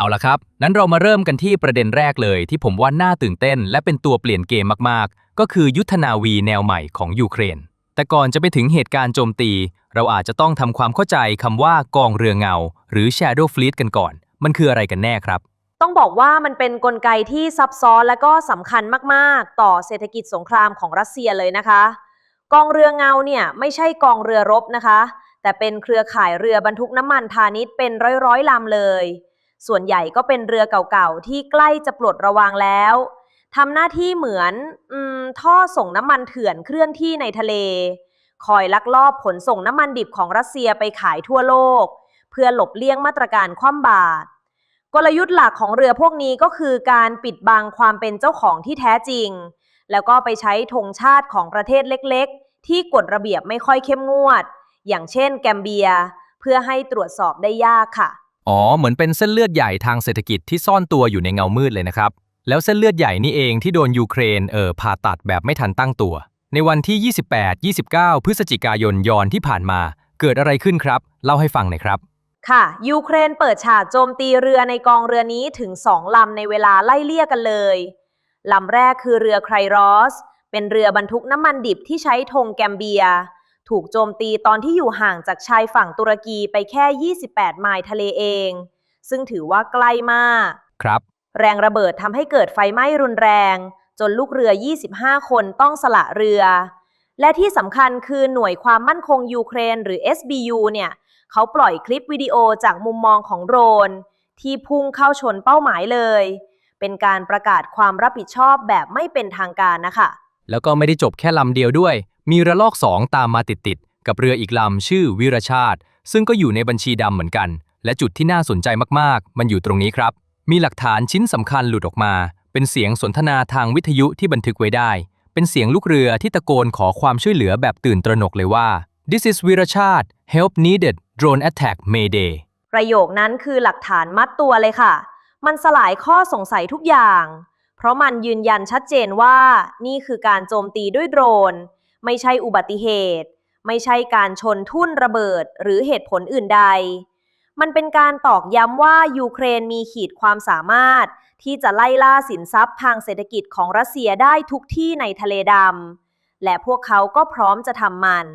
เอาละครับ นั้นเรามาเริ่มกันที่ประเด็นแรกเลยที่ผมว่าน่าตื่นเต้น และเป็นตัวเปลี่ยนเกมมากๆ ก็คือยุทธนาวีแนวใหม่ของยูเครน แต่ก่อนจะไปถึงเหตุการณ์โจมตี เราอาจจะต้องทำความเข้าใจคำว่ากองเรือเงา หรือ Shadow Fleet กันก่อน มันคืออะไรกันแน่ครับต้องบอกว่ามันเป็นนกลไกที่ซับซ้อนและก็สำคัญมากๆ ต่อเศรษฐกิจสงครามของรัสเซียเลยนะคะ กองเรือเงาเนี่ยไม่ใช่กองเรือรบนะคะ แต่เป็นเครือข่ายเรือบรรทุกน้ำมันพาณิชย์เป็นร้อยๆลำเลย ส่วนใหญ่ก็เป็นเรือเก่าๆ ที่ใกล้จะปลดระวางแล้วทำหน้าที่เหมือนอท่อส่งน้ำมันเถื่อนเคลื่อนที่ในทะเล คอยลักลอบขนส่งน้ำมันดิบของรัสเซียไปขายทั่วโลก เพื่อหลบเลี่ยงมาตรการคว่ำบาตรกลยุทธ์หลักของเรือพวกนี้ก็คือการปิดบังความเป็นเจ้าของที่แท้จริง แล้วก็ไปใช้ธงชาติของประเทศเล็กๆ ที่กฎระเบียบไม่ค่อยเข้มงวด อย่างเช่นแกมเบีย เพื่อให้ตรวจสอบได้ยากค่ะ อ๋อ เหมือนเป็นเส้นเลือดใหญ่ทางเศรษฐกิจที่ซ่อนตัวอยู่ในเงามืดเลยนะครับ แล้วเส้นเลือดใหญ่นี่เองที่โดนยูเครนเออผ่าตัดแบบไม่ทันตั้งตัว ในวันที่ 28-29 พฤศจิกายนยอนที่ผ่านมา เกิดอะไรขึ้นครับ เล่าให้ฟังหน่อยครับค่ะ ยูเครนเปิดฉากโจมตีเรือในกองเรือนี้ถึง2ลำในเวลาไล่เลี่ยกันเลย ลำแรกคือเรือไครรอส เป็นเรือบรรทุกน้ำมันดิบที่ใช้ธงแกมเบีย ถูกโจมตีตอนที่อยู่ห่างจากชายฝั่งตุรกีไปแค่ 28 ไมล์ทะเลเอง ซึ่งถือว่าใกล้มาก ครับ แรงระเบิดทำให้เกิดไฟไหม้รุนแรง จนลูกเรือ 25 คนต้องสละเรือ และที่สำคัญคือหน่วยความมั่นคงยูเครนหรือ SBU เนี่ยเขาปล่อยคลิปวิดีโอจากมุมมองของโดรน ที่พุ่งเข้าชนเป้าหมายเลย เป็นการประกาศความรับผิดชอบแบบไม่เป็นทางการนะคะ แล้วก็ไม่ได้จบแค่ลำเดียวด้วย มีระลอกสองตามมาติดๆกับเรืออีกลำชื่อวิรชาติ ซึ่งก็อยู่ในบัญชีดำเหมือนกัน และจุดที่น่าสนใจมากๆ มันอยู่ตรงนี้ครับ มีหลักฐานชิ้นสำคัญหลุดออกมา เป็นเสียงสนทนาทางวิทยุที่บันทึกไว้ได้ เป็นเสียงลูกเรือที่ตะโกนขอความช่วยเหลือแบบตื่นตระหนกเลยว่า This is วิรชาติ help needed drone attack mayday ประโยคนั้นคือหลักฐานมัดตัวเลยค่ะ มันสลายข้อสงสัยทุกอย่าง เพราะมันยืนยันชัดเจนว่านี่คือการโจมตีด้วยโดรน ไม่ใช่อุบัติเหตุ ไม่ใช่การชนทุ่นระเบิดหรือเหตุผลอื่นใด มันเป็นการตอกย้ำว่ายูเครนมีขีดความสามารถ ที่จะไล่ล่าสินทรัพย์ทางเศรษฐกิจของรัสเซียได้ทุกที่ในทะเลดำและพวกเขาก็พร้อมจะทำมัน